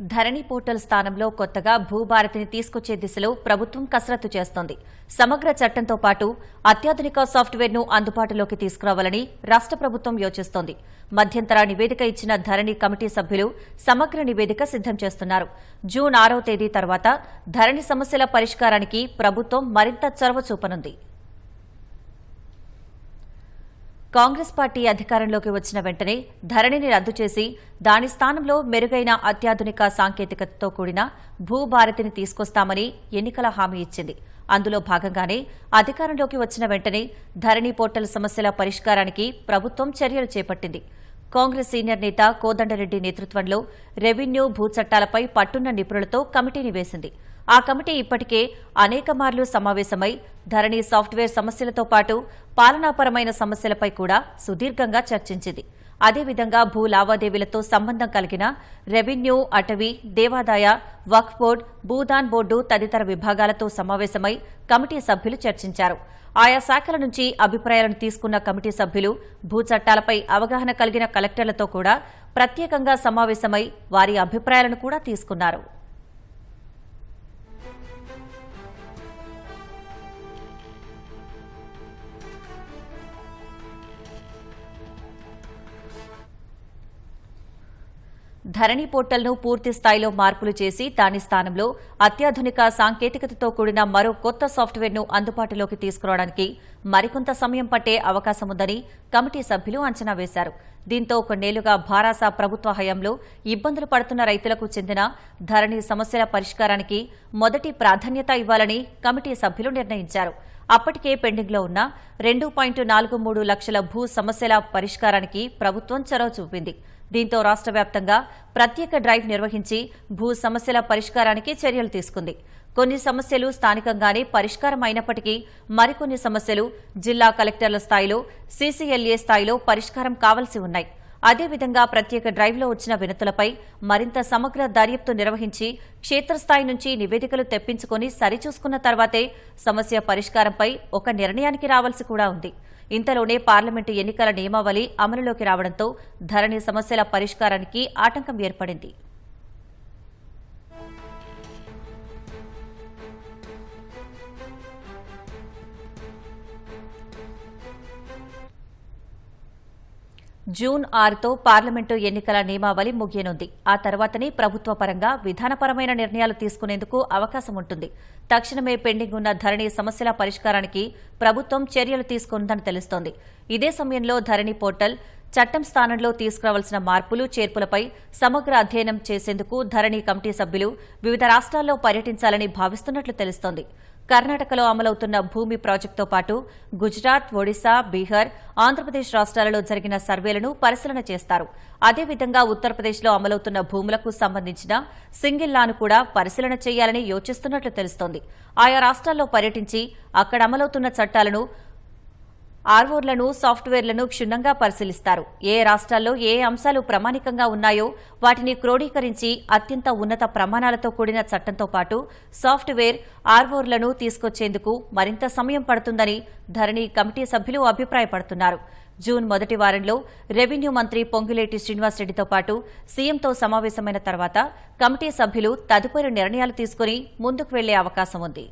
ధరణి portal స్థానంలో కొత్తగా భూభారతిని తీసుకొచ్చే దిశలో ప్రభుత్వం కసరత్తు చేస్తోంది. సమగ్ర చట్టంతో పాటు అత్యాధునిక సాఫ్ట్వేర్ను అందుబాటులోకి తీసుకురావాలని రాష్ట ప్రభుత్వం యోచిస్తోంది. మధ్యంతర నివేదిక ఇచ్చిన ధరణి కమిటీ సభ్యులు సమగ్ర నివేదిక సిద్దం చేస్తున్నారు. జూన్ ఆరో తేదీ తర్వాత ధరణి సమస్యల పరిష్కారానికి ప్రభుత్వం మరింత చొరవ చూపనుంది. కాంగ్రెస్ పార్టీ అధికారంలోకి వచ్చిన వెంటనే ధరణిని రద్దు చేసి దాని స్థానంలో మెరుగైన అత్యాధునిక సాంకేతికతతో కూడిన భూభారతిని తీసుకొస్తామని ఎన్నికల హామీ ఇచ్చింది. అందులో భాగంగానే అధికారంలోకి వచ్చిన వెంటనే ధరణి పోర్టల్ సమస్యల పరిష్కారానికి ప్రభుత్వం చర్యలు చేపట్టింది. కాంగ్రెస్ సీనియర్ నేత కోదండరెడ్డి నేతృత్వంలో రెవెన్యూ భూ చట్టాలపై పట్టున్న నిపుణులతో కమిటీని వేసింది. ఆ కమిటీ ఇప్పటికే అనేక మార్లు సమావేశమై ధరణి సాఫ్ట్వేర్ సమస్యలతో పాటు పాలనాపరమైన సమస్యలపై కూడా సుదీర్ఘంగా చర్చించింది. అదేవిధంగా భూ లావాదేవీలతో సంబంధం కలిగిన రెవెన్యూ అటవీ దేవాదాయ వక్ఫ్ బోర్డు భూదాన్ బోర్డు తదితర విభాగాలతో సమావేశమై కమిటీ సభ్యులు చర్చించారు. ఆయా శాఖల నుంచి అభిప్రాయాలను తీసుకున్న కమిటీ సభ్యులు భూ చట్టాలపై అవగాహన కలిగిన కలెక్టర్లతో కూడా ప్రత్యేకంగా సమావేశమై వారి అభిప్రాయాలను కూడా తీసుకున్నారు. ధరణి పోర్టల్ను పూర్తి స్థాయిలో మార్పులు చేసి దాని స్థానంలో అత్యాధునిక సాంకేతికతతో కూడిన మరో కొత్త సాఫ్ట్వేర్ను అందుబాటులోకి తీసుకురావడానికి మరికొంత సమయం పట్టే అవకాశం ఉందని కమిటీ సభ్యులు అంచనా వేశారు. దీంతో కొన్నేళ్ళుగా భారాస ప్రభుత్వ హయాంలో ఇబ్బందులు పడుతున్న రైతులకు చెందిన ధరణి సమస్యల పరిష్కారానికి మొదటి ప్రాధాన్యత ఇవ్వాలని కమిటీ సభ్యులు నిర్ణయించారు. అప్పటికే పెండింగ్లో ఉన్న రెండు పాయింట్ నాలుగు మూడు లక్షల భూ సమస్యల పరిష్కారానికి ప్రభుత్వం చొరవ చూపింది. దీంతో రాష్ట్ర వ్యాప్తంగా ప్రత్యేక డ్రైవ్ నిర్వహించి భూ సమస్యల పరిష్కారానికి చర్యలు తీసుకుంది. కొన్ని సమస్యలు స్థానికంగానే పరిష్కారం అయినప్పటికీ మరికొన్ని సమస్యలు జిల్లా కలెక్టర్ల స్థాయిలో సీసీఎల్ఏ స్థాయిలో పరిష్కారం కావలసి ఉన్నాయి. అదేవిధంగా ప్రత్యేక డ్రైవ్లో వచ్చిన వినతులపై మరింత సమగ్ర దర్యాప్తు నిర్వహించి క్షేత్రస్థాయి నుంచి నివేదికలు తెప్పించుకొని సరిచూసుకున్న తర్వాతే సమస్య పరిష్కారంపై ఒక నిర్ణయానికి రావాల్సి కూడా ఉంది. ఇంతలోనే పార్లమెంటు ఎన్నికల నియమావళి అమలులోకి రావడంతో ధరణి సమస్యల పరిష్కారానికి ఆటంకం ఏర్పడింది. జూన్ ఆరుతో పార్లమెంటు ఎన్నికల నియమావళి ముగియనుంది. ఆ తర్వాతనే ప్రభుత్వ పరంగా విధానపరమైన నిర్ణయాలు తీసుకునేందుకు అవకాశం ఉంటుంది. తక్షణమే పెండింగ్ ఉన్న ధరణి సమస్యల పరిష్కారానికి ప్రభుత్వం చర్యలు తీసుకుందని తెలుస్తోంది. ఇదే సమయంలో ధరణి పోర్టల్ చట్టం స్థానంలో తీసుకురావాల్సిన మార్పులు చేర్పులపై సమగ్ర అధ్యయనం చేసేందుకు ధరణి కమిటీ సభ్యులు వివిధ రాష్ట్రాల్లో పర్యటించాలని భావిస్తున్నట్లు తెలుస్తోంది. కర్ణాటకలో అమలవుతున్న భూమి ప్రాజెక్టుతో పాటు గుజరాత్ ఒడిశా బీహార్ ఆంధ్రప్రదేశ్ రాష్ట్రాలలో జరిగిన సర్వేలను పరిశీలన చేస్తారు. అదేవిధంగా ఉత్తరప్రదేశ్లో అమలవుతున్న భూములకు సంబంధించిన సింగిల్ లాను కూడా పరిశీలన చేయాలని యోచిస్తున్నట్లు తెలుస్తోంది. ఆయా రాష్ట్రాల్లో పర్యటించి అక్కడ అమలవుతున్న చట్టాలను ఆర్వోర్లను సాఫ్ట్వేర్లను క్షుణ్ణంగా పరిశీలిస్తారు. ఏ రాష్ట్రాల్లో ఏ అంశాలు ప్రామాణికంగా ఉన్నాయో వాటిని క్రోడీకరించి అత్యంత ఉన్నత ప్రమాణాలతో కూడిన చట్టంతో పాటు సాఫ్ట్వేర్ ఆర్వోర్లను తీసుకొచ్చేందుకు మరింత సమయం పడుతుందని ధరణి కమిటీ సభ్యులు అభిప్రాయపడుతున్నారు. జూన్ మొదటి వారంలో రెవెన్యూ మంత్రి పొంగులేటి శ్రీనివాసరెడ్డితో పాటు సీఎంతో సమావేశమైన తర్వాత కమిటీ సభ్యులు తదుపరి నిర్ణయాలు తీసుకుని ముందుకు వెళ్ళే అవకాశం ఉంది.